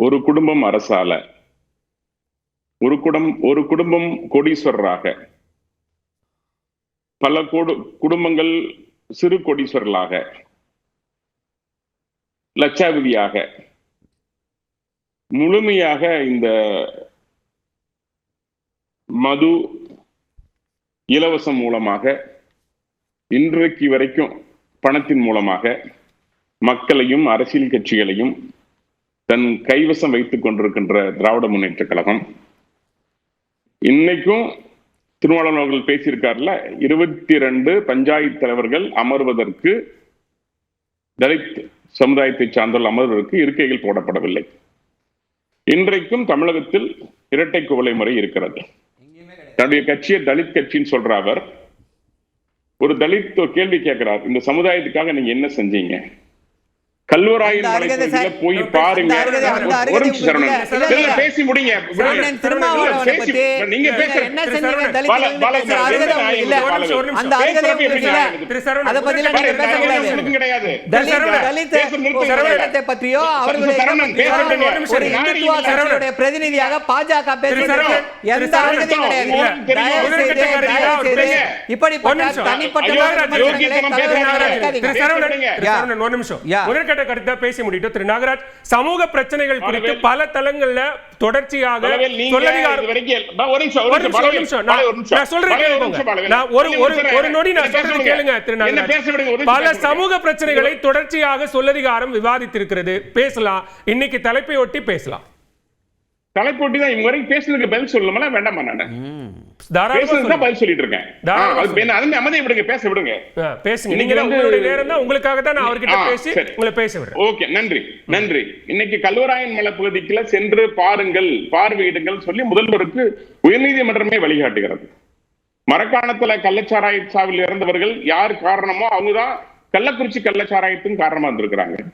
ஒரு குடும்பம் அரசால ஒரு குடம் ஒரு குடும்பம் கோடீஸ்வரராக பல கோடு குடும்பங்கள் சிறு கோடீஸ்வரர்களாக லட்சாதிபதியாக முழுமையாக இந்த மது இலவசம் மூலமாக இன்றைக்கு வரைக்கும் பணத்தின் மூலமாக மக்களையும் அரசியல் கட்சிகளையும் தன் கைவசம் வைத்துக் கொண்டிருக்கின்ற திராவிட முன்னேற்ற கழகம். இன்னைக்கும் திருமாவளவன் அவர்கள் பேசியிருக்காருல இருபத்தி ரெண்டு பஞ்சாயத்து தலைவர்கள் அமர்வதற்கு தலித் சமுதாயத்தை சார்ந்துள்ள அமர்வதற்கு இருக்கைகள் போடப்படவில்லை. இன்றைக்கும் தமிழகத்தில் இரட்டை குவளை முறை இருக்கிறது. தன்னுடைய கட்சியை தலித் கட்சின்னு சொல்ற அவர் ஒரு தலித் கேள்வி கேட்கிறார் இந்த சமுதாயத்துக்காக நீங்க என்ன செஞ்சீங்க? கல்வராயன் மலைப்பகுதியில போய் பாருங்க. ஒரு நிமிஷம் சரவணன். பேசி முடிங்க. நீங்க பிரதிநிதியாக பாஜக இப்படிப்பட்ட. தனிப்பட்ட முதற்கட்ட கருத்தை பேசி முடிட்டு திரு நாகராஜ் சமூக பிரச்சனைகள் குறித்து. பல தளங்கள்ல தொடர்ச்சியாக பல. சமூக பிரச்சனைகளை தொடர்ச்சியாக சொல்லதிகாரம் விவாதித்திருக்கிறது. பேசலாம். இன்னைக்கு தலைப்பை ஒட்டி பேசலாம். தலைப்போட்டி தான் இவங்க வரைக்கும் பேசுனதுக்கு பதில் சொல்லணுமா வேண்டாமா நானு? கல்வராயன் மலை பகுதிக்குள்ள சென்று பாருங்கள் பார்வையிடுங்கள் சொல்லி முதல்வருக்கு உயர்நீதிமன்றமே வழிகாட்டுகிறது. மரக்காணத்துல கள்ளச்சாராய சாவில் இறந்தவர்கள் யார் காரணமோ அவங்கதான் கள்ளக்குறிச்சி கள்ளச்சாராயத்துக்கும் காரணமா இருந்திருக்கிறாங்க.